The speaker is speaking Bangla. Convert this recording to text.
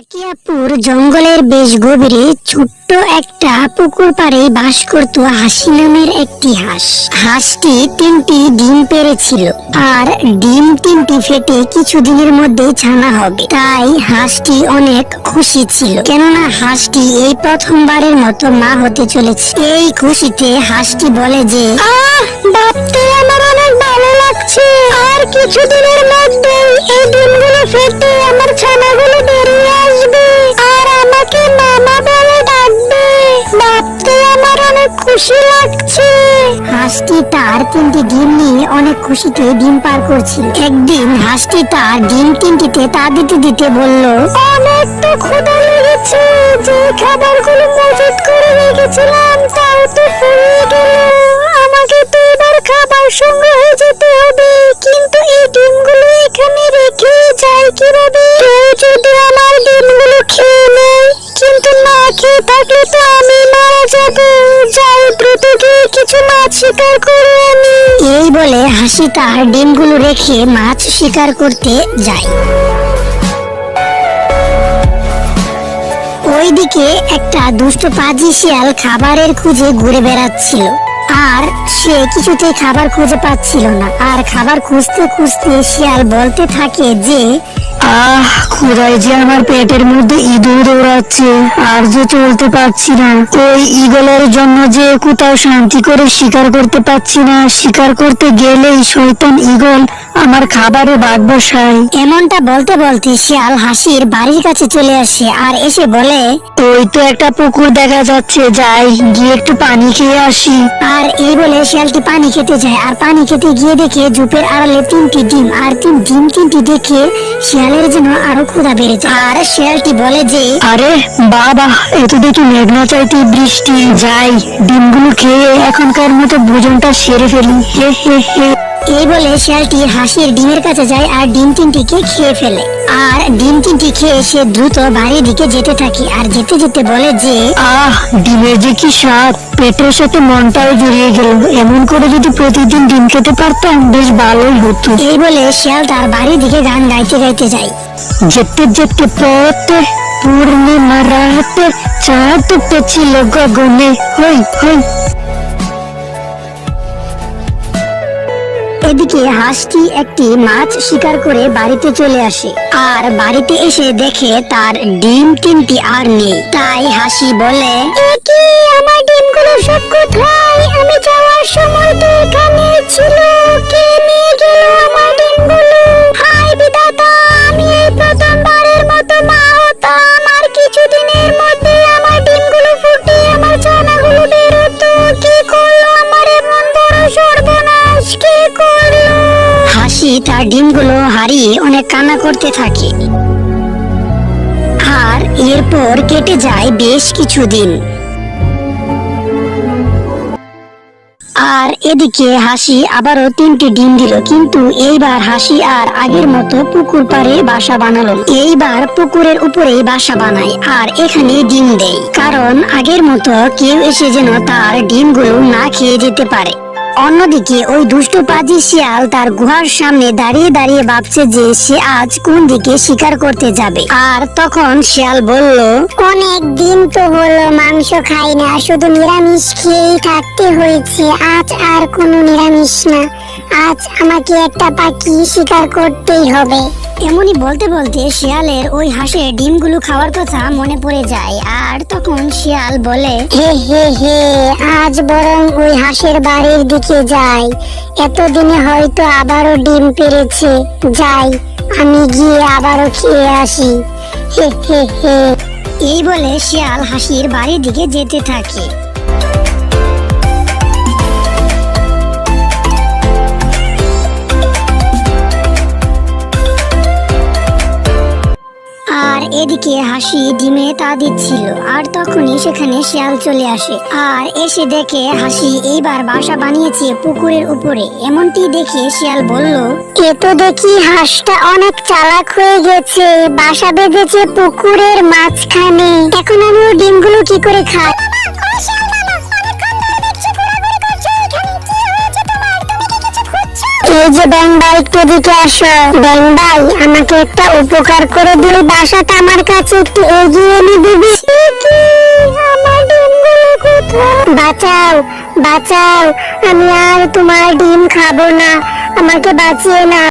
আকিয়াপুর জঙ্গলের বেশ গভীরে ছোট্ট একটা পুকুর পাড়ে বাস করত হাসি নামের একটি হাঁস। হাঁসটি তিনটি ডিম পেরেছিল। আর ডিম তিনটি ফেটে কিছুদিনের মধ্যে ছানা হবে। তাই হাঁসটি অনেক খুশি ছিল। কেননা হাঁসটি এই প্রথমবারের মতো মা হতে চলেছে। এই খুশিতে হাঁসটি বলে যে আমার অনেক ভালো লাগছে। আর কিছুদিনের মধ্যে এই ডিমগুলো ফেটে আমার ছানাগুলো খুশি লাগছে। হাঁসটি তার তিনটি ডিম নিয়ে অনেক খুশিতে ডিম পার করছিল। একদিন হাঁসটি তার ডিম তিনটিতে তা দিতে দিতে বলল অনেক তো ক্ষুধা লেগেছে। যে খাবারগুলো মজুত করে রেখেছিলাম, তাও তো ফুরিয়ে গেল। আমাকে তো এবার খাবার সংগ্রহে যেতে হবে। কিন্তু এই বলে হাসি তার ডিমগুলো রেখে মাছ শিকার করতে যায়। ওইদিকে একটা দুষ্ট পাজি শিয়াল খাবারের খুঁজে ঘুরে বেড়াচ্ছিল। আর সে কিছুতেই খাবার খুঁজে পাচ্ছিল না। আর খাবার খুঁজতে খুঁজতে শিয়াল বলতে থাকে যে আহ যে আমার পেটের মধ্যে ইঁদুর দৌড়াচ্ছে আর যে চলতে পারছি না। ওই ইগলের জন্য যে কোথাও শান্তি করে শিকার করতে পারছি না শিকার করতে গেলেই শয়তান ইগল আমার খাবারে ভাগ বসায়। এমনটা বলতে বলতে শিয়াল হাসির বাড়ির কাছে চলে আসে আর এসে বলে ওই তো একটা পুকুর দেখা যাচ্ছে যাই গিয়ে একটু পানি খেয়ে আসি। আর এই বলে শিয়ালটি পানি খেতে যায় আর পানি খেতে গিয়ে দেখে ঝোপের আড়ালে তিনটি ডিম আর তিন ডিম তিনটি দেখে শিয়ালের জন্য আরও ক্ষুধা বেড়ে যায়। আর শেয়ালটি বলে যে, আরে বাবা, এত দেখি মেঘনা চাইতে বৃষ্টি, যাই, ডিমগুলো খেয়ে এখনকার মতো ভোজনটা সেরে ফেলি। হে হে হে। এই বলে শিয়ালটি হাসির ডিমের কাছে যায় আর ডিম তিনটিকে খেয়ে ফেলে? আর ডিম তিনটি খেয়ে সে দ্রুত বাড়ির দিকে যেতে থাকে আর যেতে যেতে বলে যে, আহ ডিমের যে কি স্বাদ। পেটের সাথে মনটাও জড়িয়ে গেল। এমন করে যদি প্রতিদিন ডিম খেতে পারতাম, বেশ ভালোই হতো। এই বলে শিয়াল তার বাড়ির দিকে গান গাইতে গাইতে যায়। যেতে যেতে পথে পূর্ণিমা রাতে চাঁদ উঠেছিল গগনে। হই হই এদিকে হাঁসটি একটি মাছ শিকার করে বাড়িতে চলে আসে। আর বাড়িতে এসে দেখে তার ডিম তিনটি আর নেই। তাই হাসি বলে আমার ডিমগুলো সব কোথায়? আমি যাওয়ার সময় তো এখানে ছিল। তার ডিমগুলো হারিয়ে অনেক কান্না করতে থাকে। আর এরপর কেটে যায় বেশ কিছুদিন। আর এদিকে হাসি আবারও তিনটি ডিম দিল, কিন্তু এইবার হাসি আর আগের মতো পুকুর পাড়ে বাসা বানালো এইবার পুকুরের উপরেই বাসা বানায় আর এখানে ডিম দেয়। কারণ আগের মতো কেউ এসে যেন তার ডিমগুলো না খেয়ে যেতে পারে। অন্যদিকে, ওই দুষ্ট পাজি শিয়াল তার গুহার সামনে দাঁড়িয়ে দাঁড়িয়ে ভাবছে যে সে আজ কোন দিকে শিকার করতে যাবে। আর তখন শিয়াল বলল, অনেক দিন তো হলো মাংস খাই না, শুধু নিরামিষ খেয়েই থাকতে হয়েছে, আজ আর কোনো নিরামিষ না। আজ আমাকে একটা পাখি শিকার করতেই হবে। এমনই বলতে বলতে শিয়ালের ওই হাঁসের ডিমগুলো খাওয়ার কথা মনে পড়ে যায় আর তখন শিয়াল বলে হে হে হে আজ বরং ওই হাঁসের বাড়ির দিকে যাই। এতদিনে হয়তো আবারও ডিম পেরেছে। যাই আমি গিয়ে আবারও খেয়ে আসি। হে হে হে। এই বলে শিয়াল হাসির বাড়ির দিকে যেতে থাকে। আর হাসি ডিমে তা দিচ্ছিল। আর তখনই সেখানে শিয়াল চলে আসে। আর এসে দেখে হাসি এইবার বাসা বানিয়েছে পুকুরের উপরে। এমনটি দেখে শিয়াল বলল এ তো দেখি হাঁসটা অনেক চালাক হয়ে গেছে। বাসা বেঁধেছে পুকুরের মাঝখানে। এখন আমি ডিমগুলো কি করে খাই? এই যে ব্যাং একটু এদিকে আসো। ব্যাং আমাকে একটা উপকার করে দিলে। বাসাটা আমার কাছে একটু এগিয়ে এনে দিবি। বাঁচাও বাঁচাও। আমি আর তোমার ডিম খাব না। আমাকে বাঁচিয়ে না